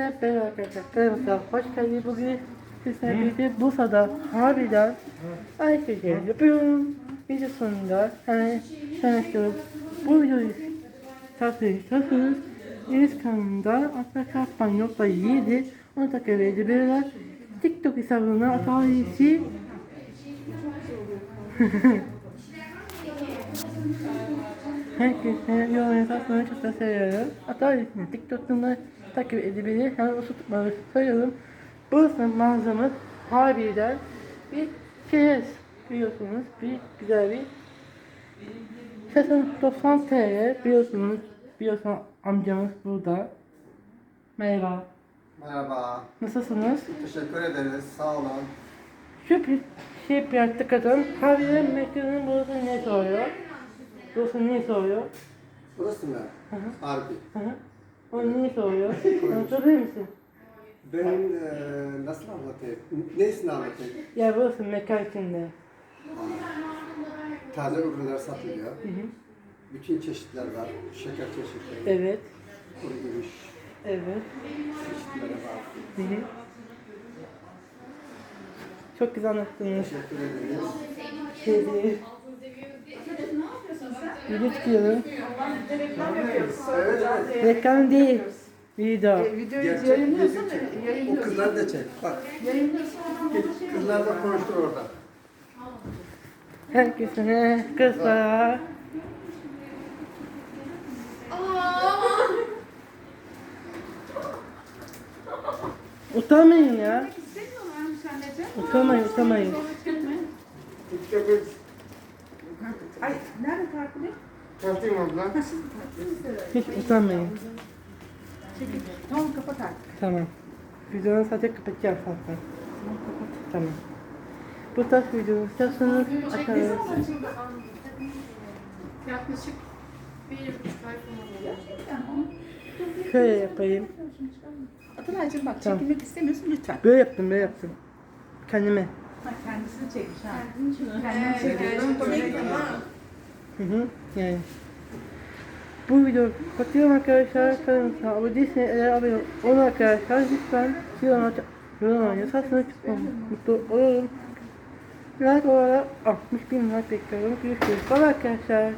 Hepinize merhaba arkadaşlar. Hoş geldiniz. Bugün sizlerle birlikte Bursa'da harbiden şeyleri yapıyorum. Video sonunda yani tanıştırıp bu videoyu Deniz kanalında Atlaka Spanyol'da 7 onu takip edebilirler. TikTok hesabına atalıysi Herkese yorum yazarsanız çok seviyorum. Hatta TikTok'tan da takip edebilir. Hemen o tutmaları söylüyorum. Burası manzaramız harbiden bir çerez biliyorsunuz. Bir güzel bir Sesın 90 TL biliyorsunuz. Biliyorsunuz amcamız burada. Merhaba. Merhaba. Nasılsınız? Teşekkür ederiz. Sağ olun. Şu bir şey yaptık kadın. Harbiden mekanın burası ne soruyor? Burası ne soruyor? Burası mı? Harbi. Hı hı. Niye soruyor? Anlatabilir misin? Ben eee nasıl anlatayım? Nesini anlatayım? Ya burası mekan içinde. Taze ürünler satılıyor. Hı hı. Bütün çeşitler var. Şeker çeşitleri, Evet. kuru gümüş Evet. çeşitleri var. Hı hı. Çok güzel anlattınız. Teşekkür ederiz. Şey değil. Video çıkıyorum. Evet evet. Reklam değil. Video. Gerçek yayınlıyorsun video çek. O Yayınlıyorsun. kızlar da çek. Bak. Yayınlıyorsun. Kızlar da konuştur orada. Herkese kızlar. Utanmayın ya. Utanmayın, utanmayın. Kez Ay nerede takip Tartayım abla. Hiç utanmayın. Çekil. Tamam kapat artık. Tamam. Videonu sadece kapatacağım zaten. Tamam. Bu tarz videoyu istiyorsanız atarız. Yaklaşık bir buçuk ay falan. Şöyle yapayım. Atalaycığım bak Tamam. çekilmek istemiyorsun lütfen. Böyle yaptım, böyle yaptım. Kendime. Ha, kendisini çekmiş ha. Evet, evet. Hı hı. Yani. Bu videoyu kapatıyorum arkadaşlar. Kanalımıza abone değilseniz eğer abone olun arkadaşlar. Lütfen yorum yorum yazarsanız çok mutlu olurum. Like olarak 60 bin like bekliyorum. Görüşürüz. Bye arkadaşlar.